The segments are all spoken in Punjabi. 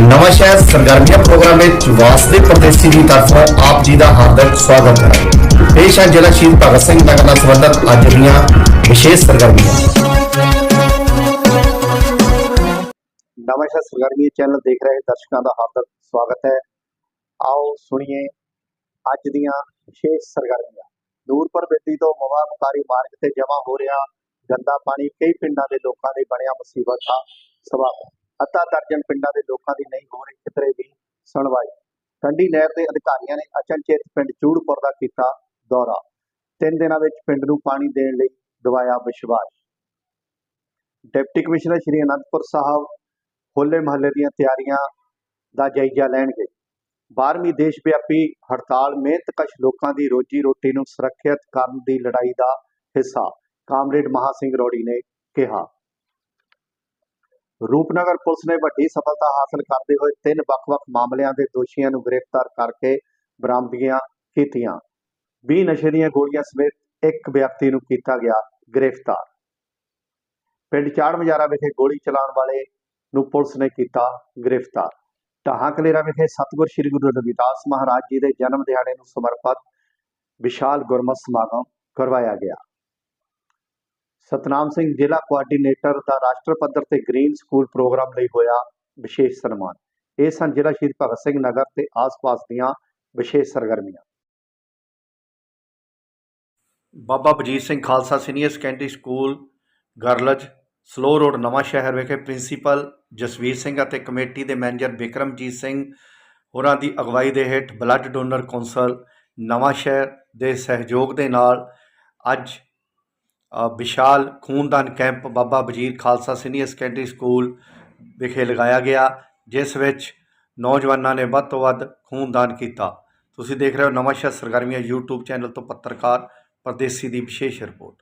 ਨਵਾਂ ਸ਼ਹਿਰ ਸਰਗਰਮੀਆਂ ਪ੍ਰੋਗਰਾਮ ਵਿੱਚ ਵਾਸਦੇ ਪ੍ਰਦੇਸੀ ਦੀ ਤਰਫੋਂ ਆਪ ਜੀ ਦਾ ਹਾਰਦਿਕ ਸਵਾਗਤ ਹੈ। ਪੇਸ਼ ਹੈ ਜ਼ਿਲ੍ਹਾ ਸ਼ਹੀਦ ਭਗਤ ਸਿੰਘ ਨਗਰ ਨਾਲ ਸੰਬੰਧਿਤ ਅੱਜ ਦੀਆਂ ਵਿਸ਼ੇਸ਼ ਸਰਗਰਮੀਆਂ। ਨਵਾਂ ਸ਼ਹਿਰ ਸਰਗਰਮੀ ਚੈਨਲ ਦੇਖ ਰਹੇ ਦਰਸ਼ਕਾਂ ਦਾ ਹਾਰਦਿਕ ਸਵਾਗਤ ਹੈ। ਆਓ ਸੁਣੀਏ ਅੱਜ ਦੀਆਂ ਵਿਸ਼ੇਸ਼ ਸਰਗਰਮੀਆਂ। ਨੂਰਪੁਰ ਬੇਦੀ ਤੋਂ ਮਵਾ ਮੁਕਾਰੀ ਮਾਰਗ ਤੇ ਜਮ੍ਹਾਂ ਹੋ ਰਿਹਾ ਗੰਦਾ ਪਾਣੀ ਕਈ ਪਿੰਡਾਂ ਦੇ ਲੋਕਾਂ ਲਈ ਬਣਿਆ ਮੁਸੀਬਤ ਦਾ ਸਬਬ ਹੈ ਅੱਧਾ ਦਰਜਨ ਪਿੰਡਾਂ ਦੇ ਲੋਕਾਂ ਦੀ ਨਹੀਂ ਹੋ ਰਹੀ ਕਿਤੇ ਵੀ ਸੁਣਵਾਈ। ਕੰਢੀ ਨਹਿਰ ਦੇ ਅਧਿਕਾਰੀਆਂ ਨੇ ਅਚਨਚੇਤ ਪਿੰਡ ਚੂੜਪੁਰ ਦਾ ਕੀਤਾ ਦੌਰਾ। ਤਿੰਨ ਦਿਨਾਂ ਵਿੱਚ ਪਿੰਡ ਨੂੰ ਪਾਣੀ ਦੇਣ ਲਈ ਦਵਾਇਆ ਵਿਸ਼ਵਾਸ। ਡਿਪਟੀ ਕਮਿਸ਼ਨਰ ਸ਼੍ਰੀ ਅਨੰਦਪੁਰ ਸਾਹਿਬ ਹੋਲੇ ਮਹੱਲੇ ਦੀਆਂ ਤਿਆਰੀਆਂ ਦਾ ਜਾਇਜ਼ਾ ਲੈਣਗੇ। 12ਵੀਂ ਦੇਸ਼ ਵਿਆਪੀ ਹੜਤਾਲ ਮਿਹਨਤਕਸ਼ ਲੋਕਾਂ ਦੀ ਰੋਜੀ ਰੋਟੀ ਨੂੰ ਸੁਰੱਖਿਅਤ ਕਰਨ ਦੀ ਲੜਾਈ ਦਾ ਹਿੱਸਾ, ਕਾਮਰੇਡ ਮਹਾ ਸਿੰਘ ਰੋੜੀ ਨੇ ਕਿਹਾ। ਰੂਪਨਗਰ ਪੁਲਿਸ ਨੇ ਵੱਡੀ ਸਫਲਤਾ ਹਾਸਲ ਕਰਦੇ ਹੋਏ ਤਿੰਨ ਵੱਖ-ਵੱਖ ਮਾਮਲਿਆਂ ਦੇ ਦੋਸ਼ੀਆਂ ਨੂੰ ਗ੍ਰਿਫਤਾਰ ਕਰਕੇ ਬਰਾਮਦਗੀਆਂ ਕੀਤੀਆਂ। 20 ਨਸ਼ੇ ਦੀਆਂ ਗੋਲੀਆਂ ਸਮੇਤ ਇੱਕ ਵਿਅਕਤੀ ਨੂੰ ਕੀਤਾ ਗਿਆ ਗ੍ਰਿਫਤਾਰ। ਪਿੰਡ ਚਾੜ ਮਜਾਰਾ ਵਿਖੇ ਗੋਲੀ ਚਲਾਉਣ ਵਾਲੇ ਨੂੰ ਪੁਲਿਸ ਨੇ ਕੀਤਾ ਗ੍ਰਿਫਤਾਰ। ਢਾਹਾਂ ਕਲੇਰਾ ਵਿਖੇ ਸਤਿਗੁਰ ਸ੍ਰੀ ਗੁਰੂ ਰਵਿਦਾਸ ਮਹਾਰਾਜ ਜੀ ਦੇ ਜਨਮ ਦਿਹਾੜੇ ਨੂੰ ਸਮਰਪਿਤ ਵਿਸ਼ਾਲ ਗੁਰਮਤਿ ਸਮਾਗਮ ਕਰਵਾਇਆ ਗਿਆ। ਸਤਨਾਮ ਸਿੰਘ ਜ਼ਿਲ੍ਹਾ ਕੋਆਰਡੀਨੇਟਰ ਦਾ ਰਾਸ਼ਟਰ ਪੱਧਰ ਤੇ ਗ੍ਰੀਨ ਸਕੂਲ ਪ੍ਰੋਗਰਾਮ ਲਈ ਹੋਇਆ ਵਿਸ਼ੇਸ਼ ਸਨਮਾਨ। ਇਹ ਸਨ ਜ਼ਿਲ੍ਹਾ ਸ਼ਹੀਦ ਭਗਤ ਸਿੰਘ ਨਗਰ ਤੇ ਆਸ-ਪਾਸ ਦੀਆਂ ਵਿਸ਼ੇਸ਼ ਸਰਗਰਮੀਆਂ। Baba Bajit Singh Khalsa senior secondary school girls, Saloh road Nawanshahr ਵਿਖੇ ਪ੍ਰਿੰਸੀਪਲ ਜਸਵੀਰ ਸਿੰਘ ਅਤੇ ਕਮੇਟੀ ਦੇ ਮੈਨੇਜਰ ਵਿਕਰਮਜੀਤ ਸਿੰਘ ਹੋਰਾਂ ਦੀ ਅਗਵਾਈ ਦੇ ਹੇਠ ਬਲੱਡ ਡੋਨਰ ਕੌਂਸਲ ਨਵਾਂ ਸ਼ਹਿਰ ਦੇ ਸਹਿਯੋਗ ਦੇ ਨਾਲ ਅੱਜ ਵਿਸ਼ਾਲ ਖੂਨਦਾਨ camp Baba Wazir Khalsa senior secondary school ਵਿਖੇ ਲਗਾਇਆ ਗਿਆ, ਜਿਸ ਵਿੱਚ ਨੌਜਵਾਨਾਂ ਨੇ ਵੱਧ ਤੋਂ ਵੱਧ ਖੂਨਦਾਨ ਕੀਤਾ। ਤੁਸੀਂ ਦੇਖ ਰਹੇ ਹੋ ਨਵਾਂ ਸ਼ਹਿਰ ਸਰਗਰਮੀਆਂ YouTube ਚੈਨਲ ਤੋਂ ਪੱਤਰਕਾਰ ਪਰਦੇਸੀ ਦੀ ਵਿਸ਼ੇਸ਼ ਰਿਪੋਰਟ।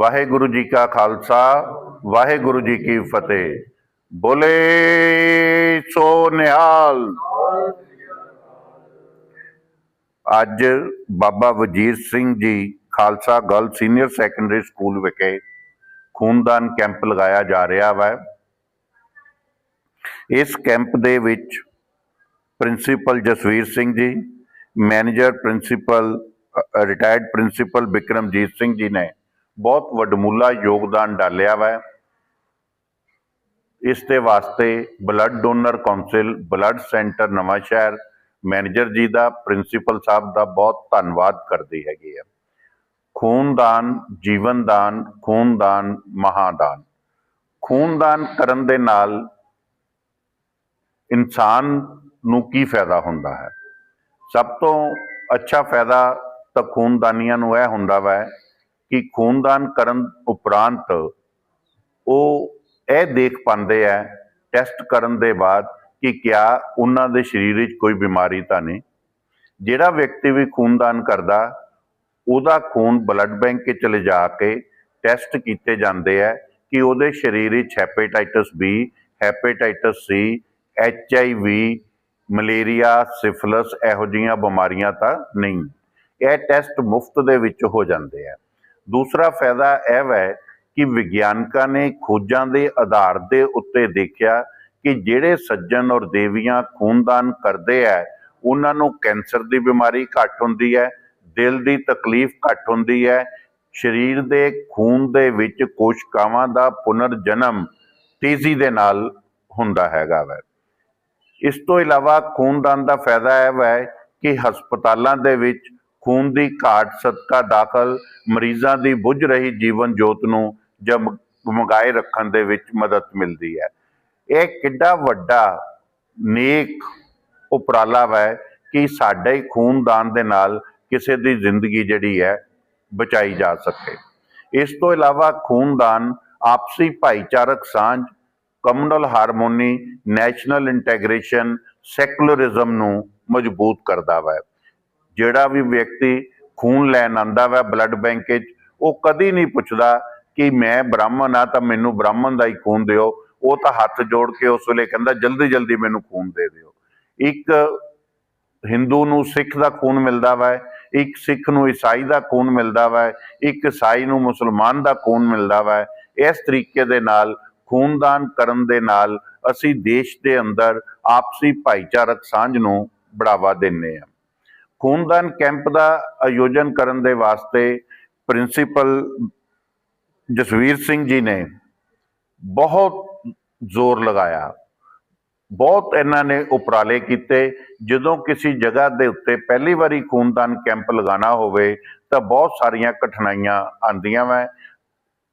ਵਾਹਿਗੁਰੂ ਜੀ ਕਾ ਖਾਲਸਾ, ਵਾਹਿਗੁਰੂ ਜੀ ਕੀ ਫਤਿਹ। ਬੋਲੇ ਸੋ ਨਿਹਾਲ। ਅੱਜ Baba Wazir Singh ji Khalsa girl senior secondary school ਵਿਖੇ ਖੂਨਦਾਨ ਕੈਂਪ ਲਗਾਇਆ ਜਾ ਰਿਹਾ ਹੈ ਇਸ ਕੈਂਪ ਦੇ ਵਿੱਚ principal Jasvir Singh ji, manager principal retired principal Bikramjit Singh ji ਨੇ ਬਹੁਤ ਵੱਡਮੁੱਲਾ ਯੋਗਦਾਨ ਡਾਲਿਆ ਵਾ। ਇਸ ਦੇ ਵਾਸਤੇ blood donor council blood centre Nawanshahr, manager ਜੀ ਦਾ, ਪ੍ਰਿੰਸੀਪਲ ਸਾਹਿਬ ਦਾ ਬਹੁਤ ਧੰਨਵਾਦ ਕਰਦੇ ਹੈਗੇ ਆ। ਖੂਨਦਾਨ, ਜੀਵਨਦਾਨ, ਖੂਨਦਾਨ, ਮਹਾਦਾਨ। ਖੂਨਦਾਨ ਕਰਨ ਦੇ ਨਾਲ ਇਨਸਾਨ ਨੂੰ ਕੀ ਫਾਇਦਾ ਹੁੰਦਾ ਹੈ? ਸਭ ਤੋਂ ਅੱਛਾ ਫਾਇਦਾ ਤਾਂ ਖੂਨਦਾਨੀਆਂ ਨੂੰ ਇਹ ਹੁੰਦਾ ਵਾ ਕਿ ਖੂਨਦਾਨ ਕਰਨ ਉਪਰੰਤ ਉਹ ਇਹ ਦੇਖ ਪਾਉਂਦੇ ਹੈ ਟੈਸਟ ਕਰਨ ਦੇ ਬਾਅਦ ਕਿ ਕਿਆ ਉਹਨਾਂ ਦੇ ਸਰੀਰ ਵਿੱਚ ਕੋਈ ਬਿਮਾਰੀ ਤਾਂ ਨਹੀਂ। ਜਿਹੜਾ ਵਿਅਕਤੀ ਵੀ ਖੂਨਦਾਨ ਕਰਦਾ, ਉਹਦਾ ਖੂਨ ਬਲੱਡ ਬੈਂਕ 'ਚ ਚਲੇ ਜਾ ਕੇ ਟੈਸਟ ਕੀਤੇ ਜਾਂਦੇ ਹੈ ਕਿ ਉਹਦੇ ਸਰੀਰ ਵਿੱਚ hepatitis B hepatitis C H I V malaria, syphilis ਇਹੋ ਜਿਹੀਆਂ ਬਿਮਾਰੀਆਂ ਤਾਂ ਨਹੀਂ। ਇਹ ਟੈਸਟ ਮੁਫਤ ਦੇ ਵਿੱਚ ਹੋ ਜਾਂਦੇ ਆ। ਦੂਸਰਾ ਫਾਇਦਾ ਇਹ ਹੈ ਕਿ ਵਿਗਿਆਨਕਾਂ ਨੇ ਖੋਜਾਂ ਦੇ ਆਧਾਰ ਦੇ ਉੱਤੇ ਦੇਖਿਆ ਕਿ ਜਿਹੜੇ ਸੱਜਣ ਔਰ ਦੇਵੀਆਂ ਖੂਨਦਾਨ ਕਰਦੇ ਆ ਉਹਨਾਂ ਨੂੰ ਕੈਂਸਰ ਦੀ ਬਿਮਾਰੀ ਘੱਟ ਹੁੰਦੀ ਹੈ ਦਿਲ ਦੀ ਤਕਲੀਫ ਘੱਟ ਹੁੰਦੀ ਹੈ ਸਰੀਰ ਦੇ ਖੂਨ ਦੇ ਵਿੱਚ ਕੋਸ਼ਿਕਾਵਾਂ ਦਾ ਪੁਨਰ ਜਨਮ ਤੇਜ਼ੀ ਦੇ ਨਾਲ ਹੁੰਦਾ ਹੈਗਾ ਵੈ। ਇਸ ਤੋਂ ਇਲਾਵਾ ਖੂਨਦਾਨ ਦਾ ਫਾਇਦਾ ਇਹ ਵੈ ਕਿ ਹਸਪਤਾਲਾਂ ਦੇ ਵਿੱਚ ਖੂਨ ਦੀ ਘਾਟ ਸਦਕਾ ਦਾਖਲ ਮਰੀਜ਼ਾਂ ਦੀ ਬੁੱਝ ਰਹੀ ਜੀਵਨ ਜੋਤ ਨੂੰ ਜਮ ਮਗਾਏ ਰੱਖਣ ਦੇ ਵਿੱਚ ਮਦਦ ਮਿਲਦੀ ਹੈ। ਇਹ ਕਿੱਡਾ ਵੱਡਾ ਨੇਕ ਉਪਰਾਲਾ ਹੈ ਕਿ ਸਾਡੇ ਹੀ ਖੂਨਦਾਨ ਦੇ ਨਾਲ ਕਿਸੇ ਦੀ ਜ਼ਿੰਦਗੀ ਜਿਹੜੀ ਹੈ ਬਚਾਈ ਜਾ ਸਕੇ। ਇਸ ਤੋਂ ਇਲਾਵਾ ਖੂਨਦਾਨ, ਆਪਸੀ ਭਾਈਚਾਰਕ ਸਾਂਝ communal harmony, national integration, secularism ਨੂੰ ਮਜ਼ਬੂਤ ਕਰਦਾ ਹੈ ਜਿਹੜਾ ਵੀ ਵਿਅਕਤੀ ਖੂਨ ਲੈਣ ਆਂਦਾ ਵਾ ਬਲੱਡ ਬੈਂਕ ਵਿੱਚ, ਉਹ ਕਦੀ ਨਹੀਂ ਪੁੱਛਦਾ ਕਿ ਮੈਂ ਬ੍ਰਾਹਮਣ ਆ ਤਾਂ ਮੈਨੂੰ ਬ੍ਰਾਹਮਣ ਦਾ ਹੀ ਖੂਨ ਦਿਓ। ਉਹ ਤਾਂ ਹੱਥ ਜੋੜ ਕੇ ਉਸ ਵੇਲੇ ਕਹਿੰਦਾ, ਜਲਦੀ ਜਲਦੀ ਮੈਨੂੰ ਖੂਨ ਦੇ ਦਿਓ। ਇੱਕ ਹਿੰਦੂ ਨੂੰ ਸਿੱਖ ਦਾ ਖੂਨ ਮਿਲਦਾ ਵਾ, ਇੱਕ ਸਿੱਖ ਨੂੰ ਈਸਾਈ ਦਾ ਖੂਨ ਮਿਲਦਾ ਵਾ, ਇੱਕ ਈਸਾਈ ਨੂੰ ਮੁਸਲਮਾਨ ਦਾ ਖੂਨ ਮਿਲਦਾ ਵਾ। ਇਸ ਤਰੀਕੇ ਦੇ ਨਾਲ, ਖੂਨਦਾਨ ਕਰਨ ਦੇ ਨਾਲ ਅਸੀਂ ਦੇਸ਼ ਦੇ ਅੰਦਰ ਆਪਸੀ ਭਾਈਚਾਰਕ ਸਾਂਝ ਨੂੰ ਬੜਾਵਾ ਦਿੰਨੇ ਆ। ਖੂਨਦਾਨ ਕੈਂਪ ਦਾ ਆਯੋਜਨ ਕਰਨ ਦੇ ਵਾਸਤੇ ਪ੍ਰਿੰਸੀਪਲ ਜਸਵੀਰ ਸਿੰਘ ਜੀ ਨੇ ਬਹੁਤ ਜ਼ੋਰ ਲਗਾਇਆ। ਬਹੁਤ ਇਹਨਾਂ ਨੇ ਉਪਰਾਲੇ ਕੀਤੇ। ਜਦੋਂ ਕਿਸੇ ਜਗ੍ਹਾ ਦੇ ਉੱਤੇ ਪਹਿਲੀ ਵਾਰੀ ਖੂਨਦਾਨ ਕੈਂਪ ਲਗਾਉਣਾ ਹੋਵੇ ਤਾਂ ਬਹੁਤ ਸਾਰੀਆਂ ਕਠਿਨਾਈਆਂ ਆਉਂਦੀਆਂ ਵੈ।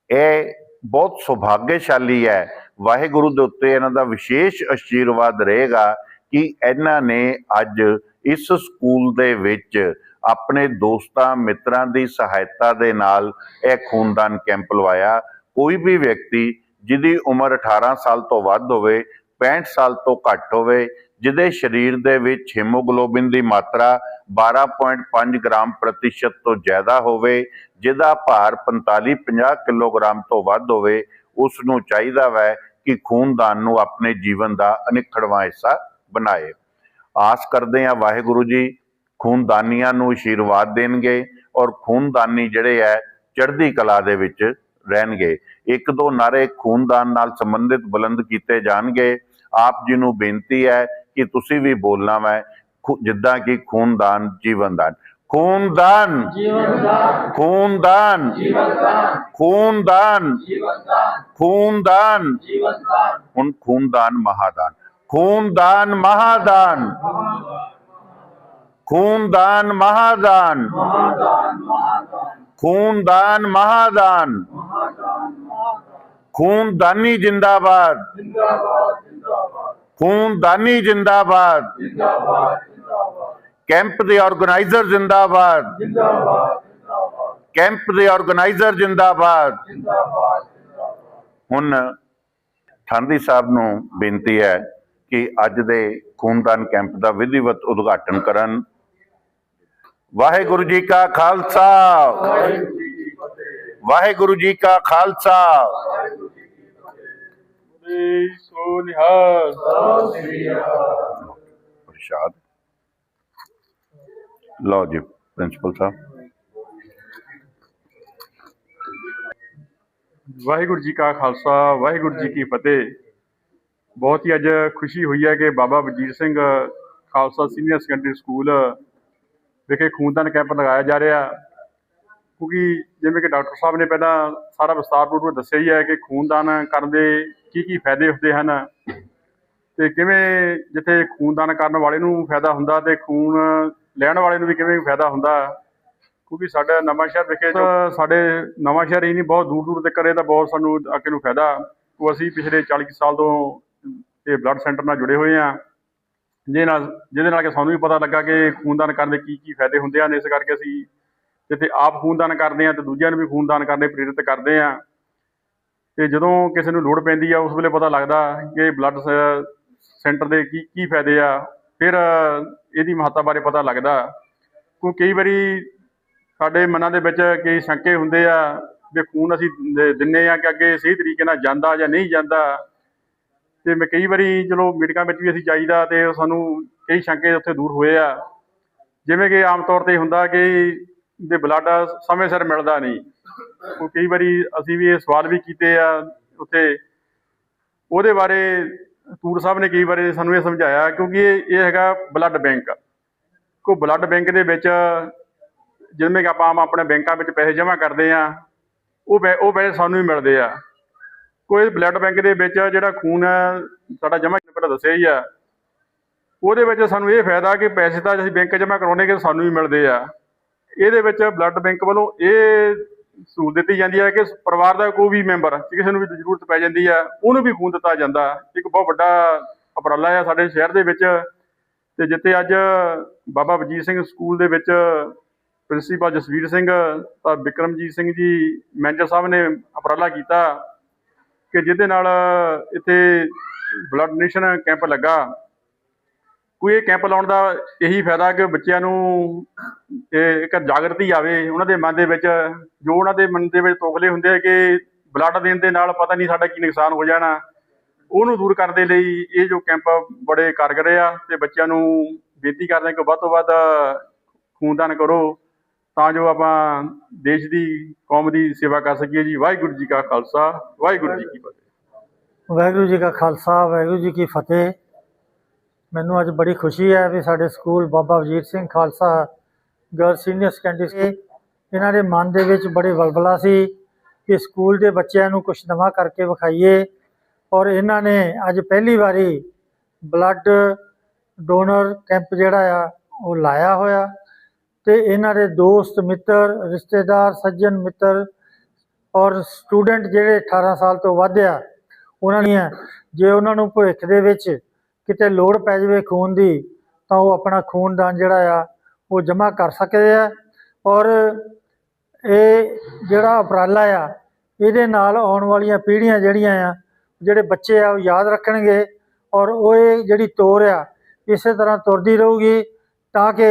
ਇਹ ਬਹੁਤ ਸੁਭਾਗਿਆਸ਼ਾਲੀ ਹੈ। ਵਾਹਿਗੁਰੂ ਦੇ ਉੱਤੇ ਇਹਨਾਂ ਦਾ ਵਿਸ਼ੇਸ਼ ਅਸ਼ੀਰਵਾਦ ਰਹੇਗਾ। ਕਿ ਇਹਨਾਂ ਨੇ ਅੱਜ ਇਸ ਸਕੂਲ ਦੇ ਵਿੱਚ ਆਪਣੇ ਦੋਸਤਾਂ, ਮਿੱਤਰਾਂ ਦੀ ਸਹਾਇਤਾ ਦੇ ਨਾਲ ਇਹ ਖੂਨਦਾਨ ਕੈਂਪ ਲਵਾਇਆ। ਕੋਈ ਵੀ ਵਿਅਕਤੀ ਜਿਹਦੀ ਉਮਰ 18 ਸਾਲ ਤੋਂ ਵੱਧ ਹੋਵੇ 65 ਸਾਲ ਤੋਂ ਘੱਟ ਹੋਵੇ, ਜਿਹਦੇ ਸਰੀਰ ਦੇ ਵਿੱਚ ਹੀਮੋਗਲੋਬਿਨ ਦੀ ਮਾਤਰਾ 12.5 ਗ੍ਰਾਮ ਪ੍ਰਤੀਸ਼ਤ ਤੋਂ ਜ਼ਿਆਦਾ ਹੋਵੇ, ਜਿਹਦਾ ਭਾਰ 45-50 ਕਿਲੋਗ੍ਰਾਮ ਤੋਂ ਵੱਧ ਹੋਵੇ, ਉਸ ਨੂੰ ਚਾਹੀਦਾ ਵੈ ਕਿ ਖੂਨਦਾਨ ਨੂੰ ਆਪਣੇ ਜੀਵਨ ਦਾ ਅਨਿੱਖੜਵਾਂ ਹਿੱਸਾ ਬਣਾਏ। ਆਸ ਕਰਦੇ ਹਾਂ ਵਾਹਿਗੁਰੂ ਜੀ ਖੂਨਦਾਨੀਆਂ ਨੂੰ ਆਸ਼ੀਰਵਾਦ ਦੇਣਗੇ ਔਰ ਖੂਨਦਾਨੀ ਜਿਹੜੇ ਹੈ ਚੜ੍ਹਦੀ ਕਲਾ ਦੇ ਵਿੱਚ ਰਹਿਣਗੇ। ਇੱਕ ਦੋ ਨਾਰੇ ਖੂਨਦਾਨ ਨਾਲ ਸੰਬੰਧਿਤ ਬੁਲੰਦ ਕੀਤੇ ਜਾਣਗੇ। ਆਪ ਜੀ ਨੂੰ ਬੇਨਤੀ ਹੈ ਕਿ ਤੁਸੀਂ ਵੀ ਬੋਲਣਾ ਹੈ ਜਿੱਦਾਂ ਕਿ ਖੂਨਦਾਨ ਜੀਵਨਦਾਨ। ਖੂਨਦਾਨ! ਜੀਵਨਦਾਨ। ਖੂਨਦਾਨ! ਜੀਵਨਦਾਨ। ਖੂਨਦਾਨ! ਜੀਵਨਦਾਨ। ਖੂਨਦਾਨ! ਜੀਵਨਦਾਨ। ਹੁਣ ਖੂਨਦਾਨ ਮਹਾਦਾਨ। ਖੂਨਦਾਨ ਮਹਾਦਾਨ। ਖੂਨਦਾਨ ਮਹਾਦਾਨ। ਮਹਾਦਾਨ ਖੂਨਦਾਨ ਮਹਾਦਾਨ। ਖੂਨਦਾਨੀ ਜਿੰਦਾਬਾਦ। ਖੂਨਦਾਨੀ ਜਿੰਦਾਬਾਦ। ਕੈਂਪ ਦੇ ਆਰਗੇਨਾਈਜ਼ਰ ਜਿੰਦਾਬਾਦ। ਕੈਂਪ ਦੇ ਆਰਗੇਨਾਈਜ਼ਰ ਜਿੰਦਾਬਾਦ। ਹੁਣ ਠਾਂਦੀ ਸਾਹਿਬ ਨੂੰ ਬੇਨਤੀ ਹੈ ਕਿ ਅੱਜ ਦੇ ਖੂਨਦਾਨ ਕੈਂਪ ਦਾ ਵਿਧੀਵਤ ਉਦਘਾਟਨ ਕਰਨ। ਵਾਹਿਗੁਰੂ ਜੀ ਕਾ ਖਾਲਸਾ। ਵਾਹਿਗੁਰੂ ਜੀ ਕਾ ਖਾਲਸਾ। ਸੋ ਨਿਹਾਲ ਪ੍ਰਸ਼ਾਦ। ਲਓ ਜੀ, ਪ੍ਰਿੰਸੀਪਲ ਸਾਹਿਬ। ਵਾਹਿਗੁਰੂ ਜੀ ਕਾ ਖਾਲਸਾ, ਵਾਹਿਗੁਰੂ ਜੀ ਕੀ ਫਤਿਹ। ਬਹੁਤ ਹੀ ਅੱਜ ਖੁਸ਼ੀ ਹੋਈ ਹੈ ਕਿ Baba Wazir Singh Khalsa senior secondary school ਵਿਖੇ ਖੂਨਦਾਨ ਕੈਂਪ ਲਗਾਇਆ ਜਾ ਰਿਹਾ। ਕਿਉਂਕਿ ਜਿਵੇਂ ਕਿ ਡਾਕਟਰ ਸਾਹਿਬ ਨੇ ਪਹਿਲਾਂ ਸਾਰਾ ਵਿਸਤਾਰਪੂਰਵਕ ਦੱਸਿਆ ਹੀ ਹੈ ਕਿ ਖੂਨਦਾਨ ਕਰਨ ਦੇ ਕੀ ਕੀ ਫਾਇਦੇ ਹੁੰਦੇ ਹਨ ਤੇ ਕਿਵੇਂ ਜਿੱਥੇ ਖੂਨਦਾਨ ਕਰਨ ਵਾਲੇ ਨੂੰ ਫਾਇਦਾ ਹੁੰਦਾ ਤੇ ਖੂਨ ਲੈਣ ਵਾਲੇ ਨੂੰ ਵੀ ਕਿਵੇਂ ਫਾਇਦਾ ਹੁੰਦਾ। ਕਿਉਂਕਿ ਸਾਡਾ ਨਵਾਂ ਸ਼ਹਿਰ ਵਿਖੇ ਸਾਡੇ ਨਵਾਂ ਸ਼ਹਿਰ ਹੀ ਨਹੀਂ, ਬਹੁਤ ਦੂਰ ਦੂਰ ਤੱਕ ਇਹਦਾ ਬਹੁਤ ਸਾਨੂੰ ਅੱਗੇ ਨੂੰ ਫਾਇਦਾ। ਉਹ ਅਸੀਂ ਪਿਛਲੇ 40 ਕੁ ਸਾਲ ਤੋਂ ਇਹ ਬਲੱਡ ਸੈਂਟਰ ਨਾਲ ਜੁੜੇ ਹੋਏ ਆ। ਜਿਹਦੇ ਨਾਲ ਜਿਹਦੇ ਨਾਲ ਕਿ ਸਾਨੂੰ ਵੀ ਪਤਾ ਲੱਗਾ ਕਿ ਖੂਨਦਾਨ ਕਰਨ ਦੇ ਕੀ ਕੀ ਫਾਇਦੇ ਹੁੰਦੇ ਹਨ ਇਸ ਕਰਕੇ ਅਸੀਂ ਜਿੱਥੇ ਆਪ ਖੂਨਦਾਨ ਕਰਦੇ ਹਾਂ ਤੇ ਦੂਜਿਆਂ ਨੂੰ ਵੀ ਖੂਨਦਾਨ ਕਰਨ ਲਈ ਪ੍ਰੇਰਿਤ ਕਰਦੇ ਹਾਂ ਤੇ ਜਦੋਂ ਕਿਸੇ ਨੂੰ ਲੋੜ ਪੈਂਦੀ ਆ, ਉਸ ਵੇਲੇ ਪਤਾ ਲੱਗਦਾ ਕਿ ਬਲੱਡ ਸੈਂਟਰ ਦੇ ਕੀ ਕੀ ਫਾਇਦੇ ਆ। ਫਿਰ ਇਹਦੀ ਮਹੱਤਤਾ ਬਾਰੇ ਪਤਾ ਲੱਗਦਾ। ਕਿਉਂ ਕਈ ਵਾਰੀ ਸਾਡੇ ਮਨਾਂ ਦੇ ਵਿੱਚ ਕਈ ਸ਼ੰਕੇ ਹੁੰਦੇ ਆ ਵੀ ਖੂਨ ਅਸੀਂ ਦ- ਦਿੰਨੇ ਆ ਕਿ ਅੱਗੇ ਸਹੀ ਤਰੀਕੇ ਨਾਲ ਜਾਂਦਾ ਜਾਂ ਨਹੀਂ ਜਾਂਦਾ। ਤੇ ਮੈਂ ਕਈ ਵਾਰੀ ਚਲੋ ਮੀਟਿੰਗਾਂ ਵਿੱਚ ਵੀ ਅਸੀਂ ਜਾਈਦਾ ਤੇ ਸਾਨੂੰ ਕਈ ਸ਼ੰਕੇ ਉੱਥੇ ਦੂਰ ਹੋਏ ਆ। ਜਿਵੇਂ ਕਿ ਆਮ ਤੌਰ ਤੇ ਹੁੰਦਾ ਕਿ ਦੇ ਬਲੱਡ ਸਮੇਂ ਸਿਰ ਮਿਲਦਾ ਨਹੀਂ। ਉਹ ਕਈ ਵਾਰੀ ਅਸੀਂ ਵੀ ਇਹ ਸਵਾਲ ਵੀ ਕੀਤੇ ਆ ਉੱਥੇ। ਉਹਦੇ ਬਾਰੇ ਤੂਰ ਸਾਹਿਬ ਨੇ ਕਈ ਵਾਰੀ ਸਾਨੂੰ ਇਹ ਸਮਝਾਇਆ ਕਿਉਂਕਿ ਇਹ ਹੈਗਾ ਬਲੱਡ ਬੈਂਕ ਕੋ ਬਲੱਡ ਬੈਂਕ ਦੇ ਵਿੱਚ ਜਿਵੇਂ ਕਿ ਆਪਾਂ ਆਪਣੇ ਬੈਂਕਾਂ ਵਿੱਚ ਪੈਸੇ ਜਮ੍ਹਾਂ ਕਰਦੇ ਆ, ਉਹ ਪੈ- ਉਹ ਪੈਸੇ ਸਾਨੂੰ ਹੀ ਮਿਲਦੇ ਆ। ਕੋਈ ਬਲੱਡ ਬੈਂਕ ਦੇ ਵਿੱਚ ਜਿਹੜਾ ਖੂਨ ਸਾਡਾ ਜਮ੍ਹਾਂ ਪਹਿਲਾਂ ਦੱਸਿਆ ਹੀ ਆ। ਉਹਦੇ ਵਿੱਚ ਸਾਨੂੰ ਇਹ ਫਾਇਦਾ ਕਿ ਪੈਸੇ ਤਾਂ ਅਸੀਂ ਬੈਂਕ ਜਮ੍ਹਾਂ ਕਰਾਉਣੇ ਕਿ ਸਾਨੂੰ ਵੀ ਮਿਲਦੇ ਆ। ਇਹਦੇ ਵਿੱਚ ਬਲੱਡ ਬੈਂਕ ਵੱਲੋਂ ਇਹ ਸਹੂਲਤ ਦਿੱਤੀ ਜਾਂਦੀ ਹੈ ਕਿ ਪਰਿਵਾਰ ਦਾ ਕੋਈ ਵੀ ਮੈਂਬਰ ਕਿਸੇ ਨੂੰ ਵੀ ਜ਼ਰੂਰਤ ਪੈ ਜਾਂਦੀ ਆ, ਉਹਨੂੰ ਵੀ ਖੂਨ ਦਿੱਤਾ ਜਾਂਦਾ। ਇੱਕ ਬਹੁਤ ਵੱਡਾ ਉਪਰਾਲਾ ਆ ਸਾਡੇ ਸ਼ਹਿਰ ਦੇ ਵਿੱਚ। ਤੇ ਜਿੱਥੇ ਅੱਜ ਬਾਬਾ ਵਜੀਤ ਸਿੰਘ ਸਕੂਲ ਦੇ ਵਿੱਚ ਪ੍ਰਿੰਸੀਪਲ ਜਸਵੀਰ ਸਿੰਘ, ਤਾਂ ਬਿਕਰਮਜੀਤ ਸਿੰਘ ਜੀ, ਮੈਨੇਜਰ ਸਾਹਿਬ ਨੇ ਉਪਰਾਲਾ ਕੀਤਾ। ਕਿ ਜਿਹਦੇ ਨਾਲ ਇੱਥੇ ਬਲੱਡ ਡੋਨੇਸ਼ਨ ਕੈਂਪ ਲੱਗਾ। ਕੋਈ ਇਹ ਕੈਂਪ ਲਾਉਣ ਦਾ ਇਹੀ ਫਾਇਦਾ ਕਿ ਬੱਚਿਆਂ ਨੂੰ ਇੱਕ ਜਾਗਰਤੀ ਆਵੇ, ਉਹਨਾਂ ਦੇ ਮਨ ਦੇ ਵਿੱਚ, ਜੋ ਉਹਨਾਂ ਦੇ ਮਨ ਦੇ ਵਿੱਚ ਤੋਖਲੇ ਹੁੰਦੇ ਆ ਕਿ ਬਲੱਡ ਦੇਣ ਦੇ ਨਾਲ ਪਤਾ ਨਹੀਂ ਸਾਡਾ ਕੀ ਨੁਕਸਾਨ ਹੋ ਜਾਣਾ। ਉਹਨੂੰ ਦੂਰ ਕਰਨ ਦੇ ਲਈ ਇਹ ਜੋ ਕੈਂਪ ਬੜੇ ਕਾਰਗਰ ਆ ਤੇ ਬੱਚਿਆਂ ਨੂੰ ਬੇਨਤੀ ਕਰਦੇ ਕਿ ਵੱਧ ਤੋਂ ਵੱਧ ਖੂਨਦਾਨ ਕਰੋ। ਤਾਂ ਜੋ ਆਪਾਂ ਦੇਸ਼ ਦੀ ਕੌਮ ਦੀ ਸੇਵਾ ਕਰ ਸਕੀਏ ਜੀ। ਵਾਹਿਗੁਰੂ ਜੀ ਕਾ ਖਾਲਸਾ, ਵਾਹਿਗੁਰੂ ਜੀ ਕੀ ਫਤਿਹ। ਵਾਹਿਗੁਰੂ ਜੀ ਕਾ ਖਾਲਸਾ, ਵਾਹਿਗੁਰੂ ਜੀ ਕੀ ਫਤਿਹ। ਮੈਨੂੰ ਅੱਜ ਬੜੀ ਖੁਸ਼ੀ ਹੈ ਵੀ ਸਾਡੇ school Baba Wazir Singh Khalsa girl senior secondary school, ਇਹਨਾਂ ਦੇ ਮਨ ਦੇ ਵਿੱਚ ਬੜੇ ਵਲਵਲਾ ਸੀ ਕਿ ਸਕੂਲ ਦੇ ਬੱਚਿਆਂ ਨੂੰ ਕੁਝ ਨਵਾਂ ਕਰਕੇ ਵਿਖਾਈਏ। ਔਰ ਇਹਨਾਂ ਨੇ ਅੱਜ ਪਹਿਲੀ ਵਾਰੀ ਬਲੱਡ ਡੋਨਰ ਕੈਂਪ ਜਿਹੜਾ ਆ, ਉਹ ਲਾਇਆ ਹੋਇਆ। ਤੇ ਇਹਨਾਂ ਦੇ ਦੋਸਤ ਮਿੱਤਰ, ਰਿਸ਼ਤੇਦਾਰ, ਸੱਜਣ ਮਿੱਤਰ ਔਰ ਸਟੂਡੈਂਟ ਜਿਹੜੇ 18 ਸਾਲ ਤੋਂ ਵੱਧ ਆ, ਉਹਨਾਂ ਦੀਆਂ, ਜੇ ਉਹਨਾਂ ਨੂੰ ਭਵਿੱਖ ਦੇ ਵਿੱਚ ਕਿਤੇ ਲੋੜ ਪੈ ਜਾਵੇ ਖੂਨ ਦੀ, ਤਾਂ ਉਹ ਆਪਣਾ ਖੂਨਦਾਨ ਜਿਹੜਾ ਆ, ਉਹ ਜਮ੍ਹਾਂ ਕਰ ਸਕਦੇ ਆ ਔਰ ਇਹ ਜਿਹੜਾ ਉਪਰਾਲਾ ਆ, ਇਹਦੇ ਨਾਲ ਆਉਣ ਵਾਲੀਆਂ ਪੀੜ੍ਹੀਆਂ ਜਿਹੜੀਆਂ ਆ, ਜਿਹੜੇ ਬੱਚੇ ਆ, ਉਹ ਯਾਦ ਰੱਖਣਗੇ ਔਰ ਉਹ ਇਹ ਜਿਹੜੀ ਤੋਰ ਆ, ਇਸੇ ਤਰ੍ਹਾਂ ਤੁਰਦੀ ਰਹੂਗੀ ਤਾਂ ਕਿ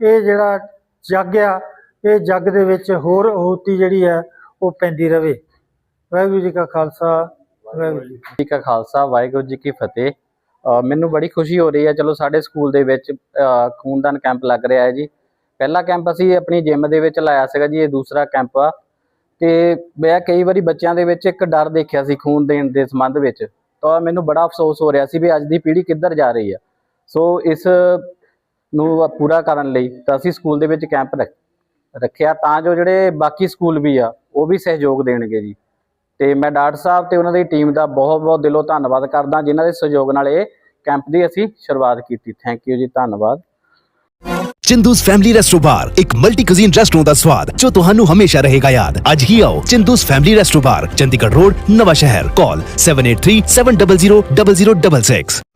ਇਹ ਜਿਹੜਾ ਜੱਗ ਆ, ਇਹ ਜੱਗ ਦੇ ਵਿੱਚ ਹੋਰ ਅਹੂਤੀ ਜਿਹੜੀ ਹੈ ਉਹ ਪੈਂਦੀ ਰਵੇ। ਵਾਹਿਗੁਰੂ ਜੀ ਕਾ ਖਾਲਸਾ, ਵਾਹਿਗੁਰੂ ਜੀ ਕਾ ਖਾਲਸਾ, ਵਾਹਿਗੁਰੂ ਜੀ ਕੀ ਫਤਿਹ। ਮੈਨੂੰ ਬੜੀ ਖੁਸ਼ੀ ਹੋ ਰਹੀ ਹੈ ਚਲੋ, ਸਾਡੇ ਸਕੂਲ ਦੇ ਵਿੱਚ ਖੂਨਦਾਨ ਕੈਂਪ ਲੱਗ ਰਿਹਾ ਹੈ ਜੀ। ਪਹਿਲਾ ਕੈਂਪ ਅਸੀਂ ਆਪਣੀ ਜਿਮ ਦੇ ਵਿੱਚ ਲਾਇਆ ਸੀਗਾ ਜੀ, ਇਹ ਦੂਸਰਾ ਕੈਂਪ ਆ। ਤੇ ਮੈਂ ਕਈ ਵਾਰੀ ਬੱਚਿਆਂ ਦੇ ਵਿੱਚ ਇੱਕ ਡਰ ਦੇਖਿਆ ਸੀ ਖੂਨ ਦੇਣ ਦੇ ਸੰਬੰਧ ਵਿੱਚ। ਤਾਂ ਮੈਨੂੰ ਬੜਾ ਅਫਸੋਸ ਹੋ ਰਿਹਾ ਸੀ ਵੀ ਅੱਜ ਦੀ ਪੀੜ੍ਹੀ ਕਿੱਧਰ ਜਾ ਰਹੀ ਆ। ਸੋ, ਇਸ ਨੂੰ ਪੂਰਾ ਕਰਨ ਲਈ ਤਾਂ ਅਸੀਂ ਸਕੂਲ ਦੇ ਵਿੱਚ ਕੈਂਪ ਰੱਖ- ਰੱਖਿਆ ਤਾਂ ਜੋ ਜਿਹੜੇ ਬਾਕੀ ਸਕੂਲ ਵੀ ਆ, ਉਹ ਵੀ ਸਹਿਯੋਗ ਦੇਣਗੇ ਜੀ। ਤੇ ਮੈਂ ਡਾਕਟਰ ਸਾਹਿਬ ਤੇ ਉਹਨਾਂ ਦੀ ਟੀਮ ਦਾ ਬਹੁਤ ਬਹੁਤ ਦਿਲੋਂ ਧੰਨਵਾਦ ਕਰਦਾ, ਜਿਨ੍ਹਾਂ ਦੇ ਸਹਿਯੋਗ ਨਾਲ ਇਹ ਕੈਂਪ ਦੀ ਅਸੀਂ ਸ਼ੁਰੂਆਤ ਕੀਤੀ। ਥੈਂਕ ਯੂ ਜੀ, ਧੰਨਵਾਦ। ਚਿੰਦੂਸ ਫੈਮਿਲੀ ਰੈਸਟੋ ਬਾਰ, ਇੱਕ ਮਲਟੀ ਕੁਜ਼ੀਨ ਰੈਸਟੋਰੈਂਟ ਦਾ ਸਵਾਦ, ਜੋ ਤੁਹਾਨੂੰ ਹਮੇਸ਼ਾ ਰਹੇਗਾ ਯਾਦ। ਅੱਜ ਹੀ ਆਓ Chindu's family resto bar, Chandigarh road, Nawanshahr. Call 7837000066